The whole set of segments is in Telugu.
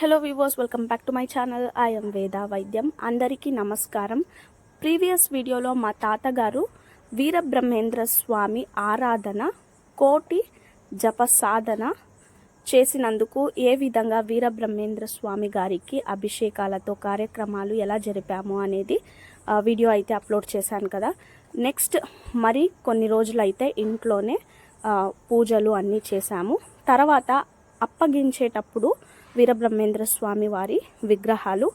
Hello వివోస్ welcome back to my channel I'm Veda Vaidyam అందరికీ నమస్కారం. ప్రీవియస్ వీడియోలో మా తాతగారు వీరబ్రహ్మేంద్ర స్వామి ఆరాధన కోటి జప సాధన చేసినందుకు ఏ విధంగా వీరబ్రహ్మేంద్ర స్వామి గారికి అభిషేకాలతో కార్యక్రమాలు ఎలా జరిపాము అనేది వీడియో అయితే అప్లోడ్ చేశాను కదా. నెక్స్ట్ మరి కొన్ని రోజులైతే ఇంట్లోనే పూజలు అన్నీ చేశాము. తర్వాత అప్పగించేటప్పుడు వీరబ్రహ్మేంద్ర స్వామి వారి విగ్రహాలు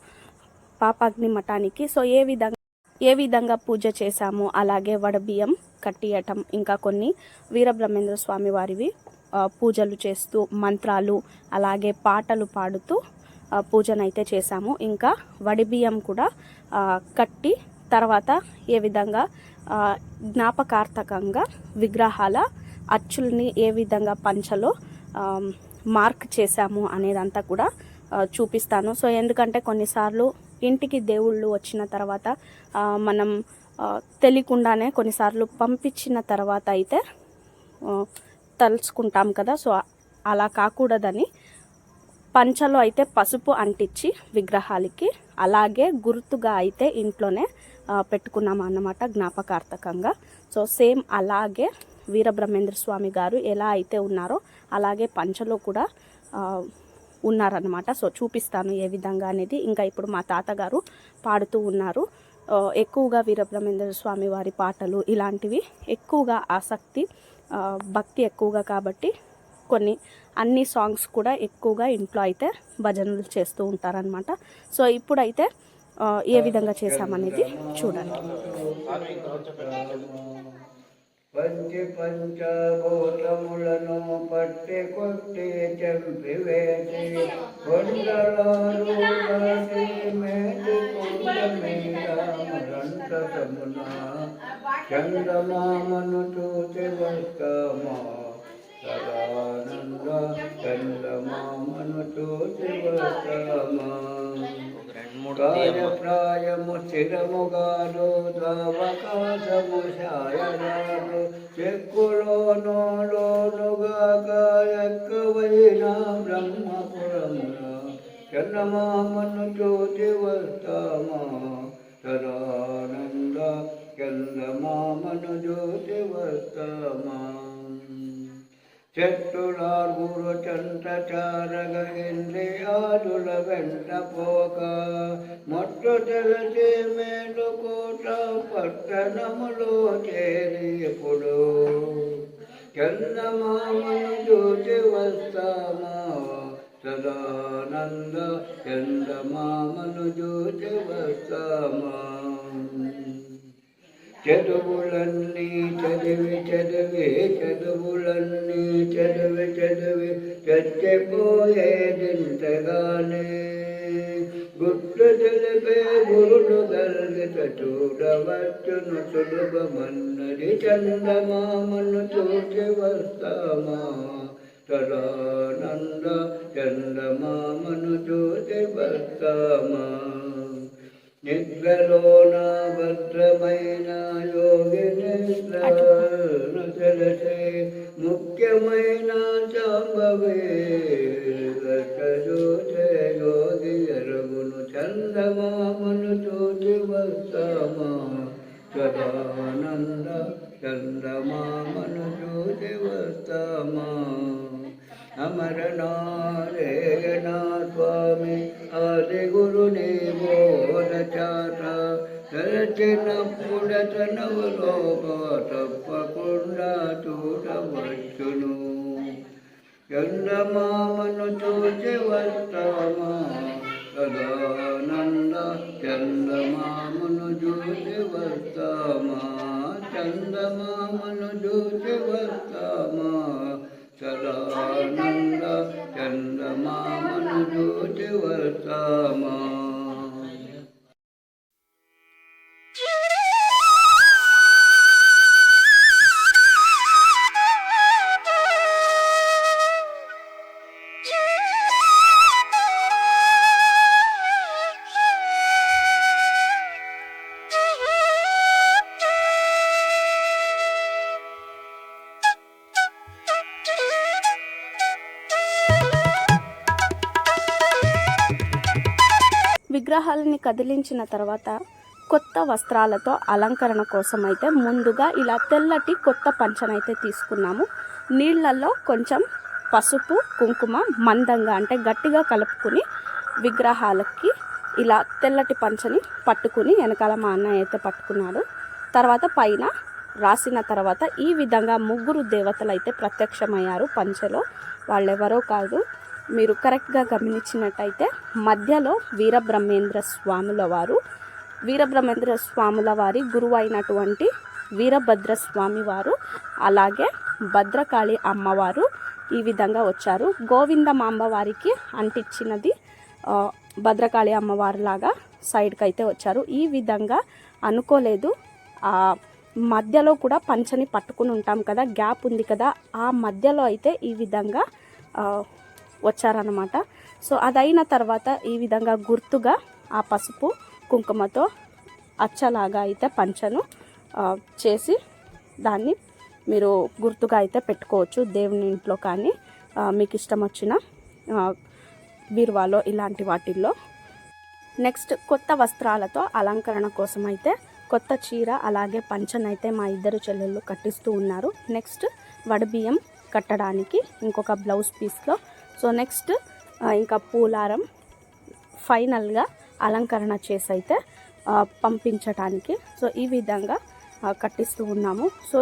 పాపాగ్ని మఠానికి. సో ఏ విధంగా ఏ విధంగా పూజ చేశాము అలాగే వడబియ్యం కట్టియటం ఇంకా కొన్ని వీరబ్రహ్మేంద్ర స్వామి వారివి పూజలు చేస్తూ మంత్రాలు అలాగే పాటలు పాడుతూ పూజనైతే చేశాము. ఇంకా వడిబియ్యం కూడా కట్టి తర్వాత ఏ విధంగా జ్ఞాపకార్థకంగా విగ్రహాల అచ్చుల్ని ఏ విధంగా పంచలో మార్క్ చేశాము అనేదంతా కూడా చూపిస్తాను. సో ఎందుకంటే కొన్నిసార్లు ఇంటికి దేవుళ్ళు వచ్చిన తర్వాత మనం తెలియకుండానే కొన్నిసార్లు పంపించిన తర్వాత అయితే తలుచుకుంటాం కదా. సో అలా కాకూడదని పంచలో అయితే పసుపు అంటించి విగ్రహాలకి అలాగే గుర్తుగా అయితే ఇంట్లోనే పెట్టుకున్నాము పెట్టుకున్నాం అన్నమాట జ్ఞాపకార్థకంగా. సో సేమ్ అలాగే వీరబ్రహ్మేంద్ర స్వామి గారు ఎలా అయితే ఉన్నారో అలాగే పంచలో కూడా ఉన్నారనమాట సో చూపిస్తాను ఏ విధంగా అనేది. ఇంకా ఇప్పుడు మా తాతగారు పాడుతూ ఉన్నారు. ఎక్కువగా వీరబ్రహ్మేంద్ర స్వామి వారి పాటలు ఇలాంటివి ఎక్కువగా ఆసక్తి భక్తి ఎక్కువగా కాబట్టి కొన్ని అన్ని సాంగ్స్ కూడా ఎక్కువగా ఇంట్లో అయితే భజనలు చేస్తూ ఉంటారనమాట సో ఇప్పుడైతే ఏ విధంగా చేశామనేది చూడండి. పంచి పంచభూతములను పట్టి కొట్టి చంపివేసి కొండలారు దాటి మేటి కొండ చందమామను చూసి వస్తామా? సదానంద చందమామను చూసి వస్తామా? ప్రాయము స్థిరముగాను ద్రావకాశము శాయనాను చెక్కులోను లోనుగా కాయక్కవైన బ్రహ్మపురమున చందమామను జ్యోతి వస్తామా సదానంద చందమామను జ్యోతి వస్తామా చెట్టులార్గురు చంట ఇంద్రియాదుల వెంట పోక మొట్టు తెలిసి మేలుకోట పట్టణములో చేరి ఎప్పుడు. చందమామను చూసి వస్తామా? సదానంద చందమామను చూసి వస్తామా? చదువులన్నీ చదివి చదివి చదువులన్నీ చదివి చదివి చచ్చిపోయేదింతగానే. గుట్టు తెలిపే గురుడు కలిగిత చూడవచ్చును సులభమన్నది చందమామను చూసి వస్తామా? తదానంద చందమామను చూసి వస్తామా? నిద్రలోన భద్రమైన యోగిని తెలిసే ముఖ్యమైన చాంబవే చూసే యోగి ఎరుగును చందమామను చూసి వస్తామా సదానంద చందమామను చూసి వస్తామా సదానంద చందమామను చూసి వస్తామా చందమామను చూసి వస్తామా సదానంద చందమామను చూసి వస్తామా Thank you. విగ్రహాలని కదిలించిన తర్వాత కొత్త వస్త్రాలతో అలంకరణ కోసం అయితే ముందుగా ఇలా తెల్లటి కొత్త పంచనైతే తీసుకున్నాము. నీళ్ళల్లో కొంచెం పసుపు కుంకుమ మందంగా అంటే గట్టిగా కలుపుకుని విగ్రహాలకి ఇలా తెల్లటి పంచని పట్టుకుని వెనకాల మా అన్నయ్య అయితే పట్టుకున్నాడు. తర్వాత పైన రాసిన తర్వాత ఈ విధంగా ముగ్గురు దేవతలు అయితే ప్రత్యక్షమయ్యారు పంచెలో. వాళ్ళెవరో కాదు మీరు కరెక్ట్గా గమనించినట్టయితే మధ్యలో వీరబ్రహ్మేంద్ర స్వాముల వారు వీరబ్రహ్మేంద్ర స్వాముల వారి గురువు అయినటువంటి వీరభద్ర స్వామి వారు అలాగే భద్రకాళి అమ్మవారు ఈ విధంగా వచ్చారు. గోవిందమాంబ వారికి అంటించినది భద్రకాళి అమ్మవారి లాగా సైడ్కి అయితే వచ్చారు. ఈ విధంగా అనుకోలేదు. మధ్యలో కూడా పంచని పట్టుకుని ఉంటాం కదా గ్యాప్ ఉంది కదా ఆ మధ్యలో అయితే ఈ విధంగా వచ్చారనమాట సో అదైన తర్వాత ఈ విధంగా గుర్తుగా ఆ పసుపు కుంకుమతో అచ్చలాగా అయితే పంచను చేసి దాన్ని మీరు గుర్తుగా అయితే పెట్టుకోవచ్చు. దేవుని ఇంట్లో కానీ మీకు ఇష్టం వచ్చిన బీరువాలో ఇలాంటి వాటిల్లో. నెక్స్ట్ కొత్త వస్త్రాలతో అలంకరణ కోసం అయితే కొత్త చీర అలాగే పంచనైతే మా ఇద్దరు చెల్లెళ్ళు కట్టిస్తూ ఉన్నారు. నెక్స్ట్ వడబియ్యం కట్టడానికి ఇంకొక బ్లౌజ్ పీస్లో సో నెక్స్ట్ ఇంకా పూలారం ఫైనల్గా అలంకరణ చేసి అయితే పంపించటానికి. సో ఈ విధంగా కట్టిస్తూ ఉన్నాము. సో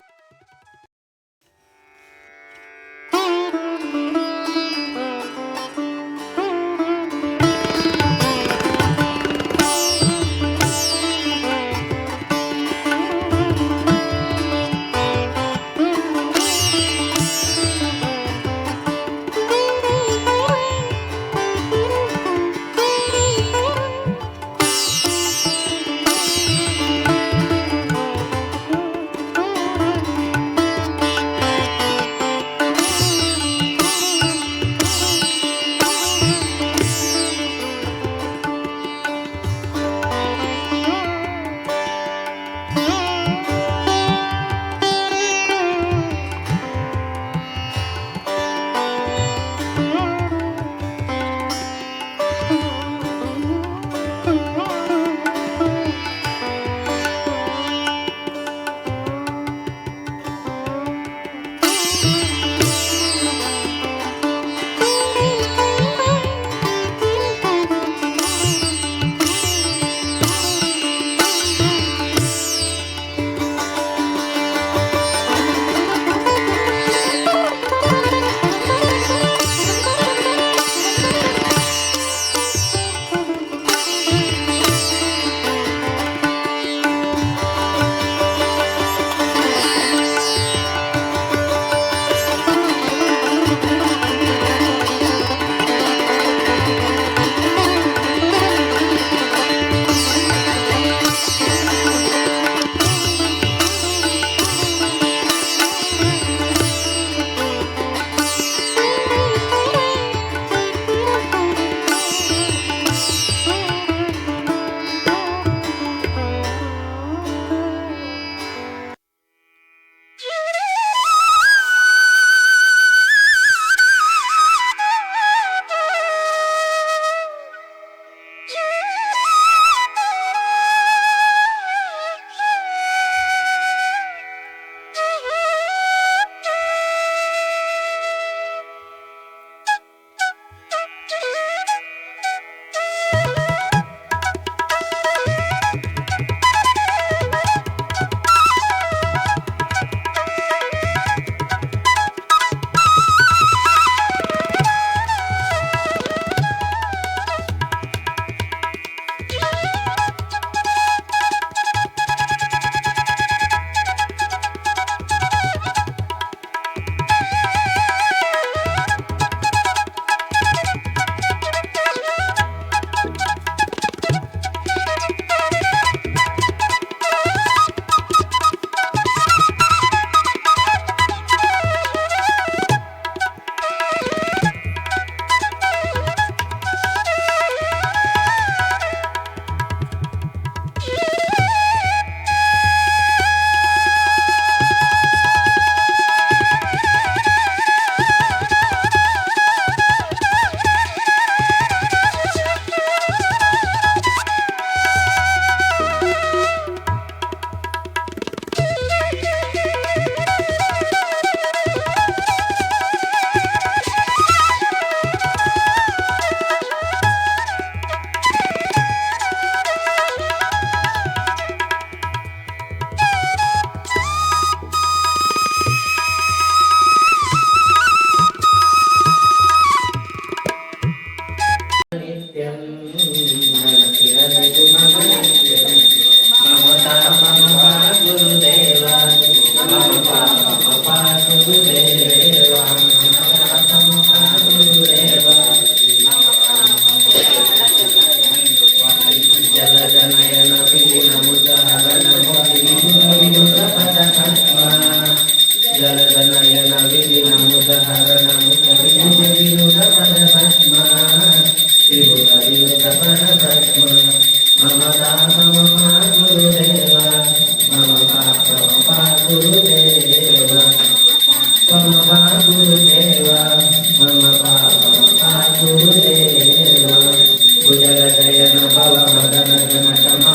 जय नमः मदन जय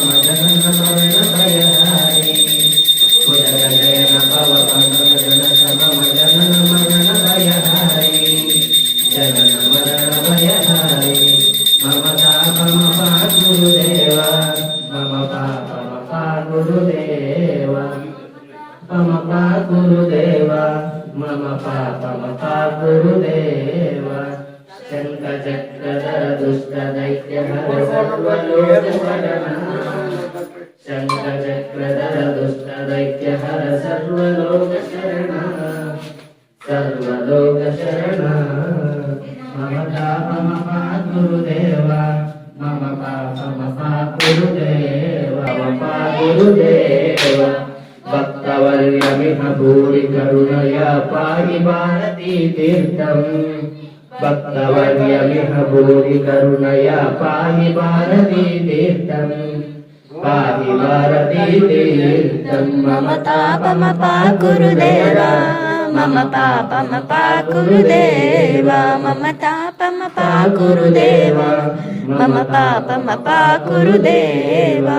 పాయి భారతీ తీర్థం పాయి భారతీ తీర్థం మమ తాపమపా గురుదేవా మమ పాపమపా గురుదేవా మమ తాపమపా గురుదేవా మమ పాపమపా గురుదేవా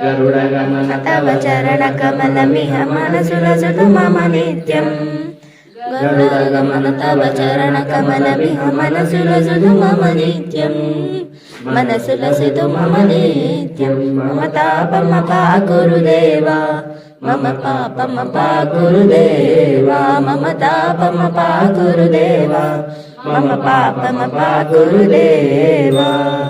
గరుడగమన తవ చరణ కమలమిహ మనసుల సుతు మమ నిత్యం గరుడగమన తవ చరణ కమలమిహ మనసుల సుతు మమ నిత్యం మనసుల సుతు మమ నిత్యం మమ తాపమపా గురుదేవా. మమ పాపమపా గురుదేవా. మమ తాపమపా గురుదేవా. మమ పాపమపా గురుదేవా.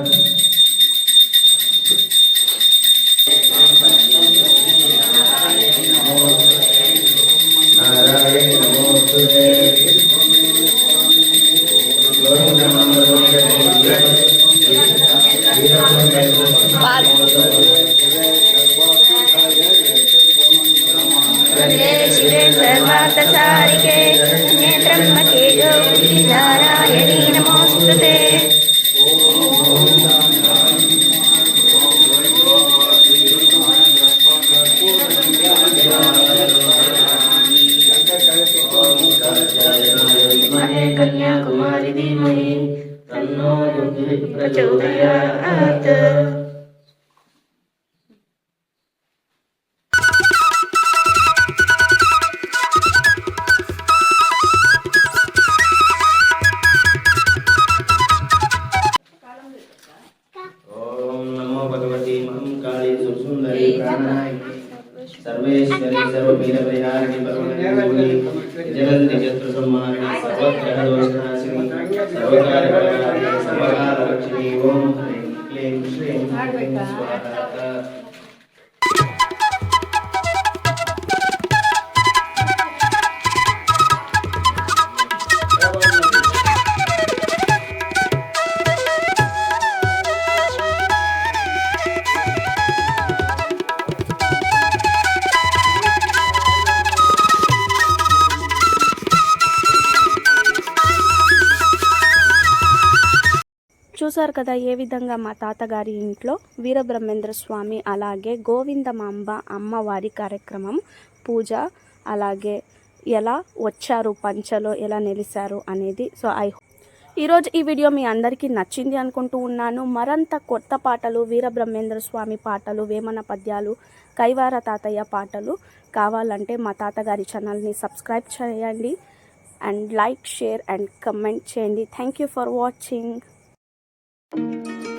ಮನಗೆ ಗೌರಿನ Sarvapira Prena చూసారు కదా ఏ విధంగా మా తాతగారి ఇంట్లో వీరబ్రహ్మేంద్ర స్వామి అలాగే గోవిందమాంబ అమ్మవారి కార్యక్రమం పూజ అలాగే ఎలా వచ్చారు పంచలో ఎలా నిలిచారు అనేది. సో ఐ ఈరోజు ఈ వీడియో మీ అందరికీ నచ్చింది అనుకుంటూ ఉన్నాను. మరంత కొత్త పాటలు వీరబ్రహ్మేంద్ర స్వామి పాటలు వేమన పద్యాలు కైవార తాతయ్య పాటలు కావాలంటే మా తాతగారి ఛానల్ని సబ్స్క్రైబ్ చేయండి. And like share and comment చేయండి. Thank you for watching. Música